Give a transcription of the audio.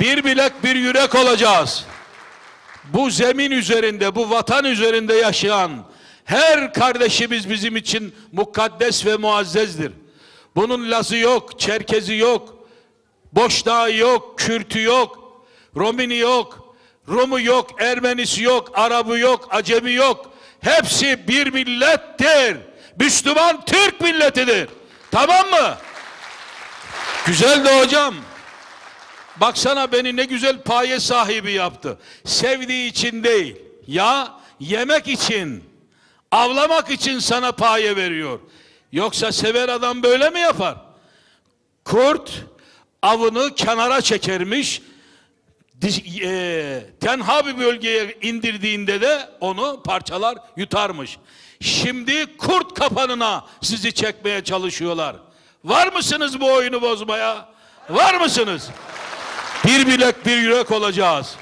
Bir bilek bir yürek olacağız. Bu zemin üzerinde, bu vatan üzerinde yaşayan her kardeşimiz bizim için mukaddes ve muazzezdir. Bunun Lazı yok, Çerkezi yok, Boşnağı yok, Kürtü yok, Romini yok, Rumu yok, Ermenisi yok, Arabı yok, Acemi yok. Hepsi bir millettir. Müslüman Türk milletidir. Tamam mı? Güzel de hocam. Baksana beni ne güzel paye sahibi yaptı. Sevdiği için değil. Ya yemek için, avlamak için sana paye veriyor. Yoksa sever adam böyle mi yapar? Kurt avını kenara çekermiş. Eee, tenha bir bölgeye indirdiğinde de onu parçalar yutarmış. Şimdi kurt kapanına sizi çekmeye çalışıyorlar. Var mısınız bu oyunu bozmaya? Var mısınız? Bir bilek bir yürek olacağız.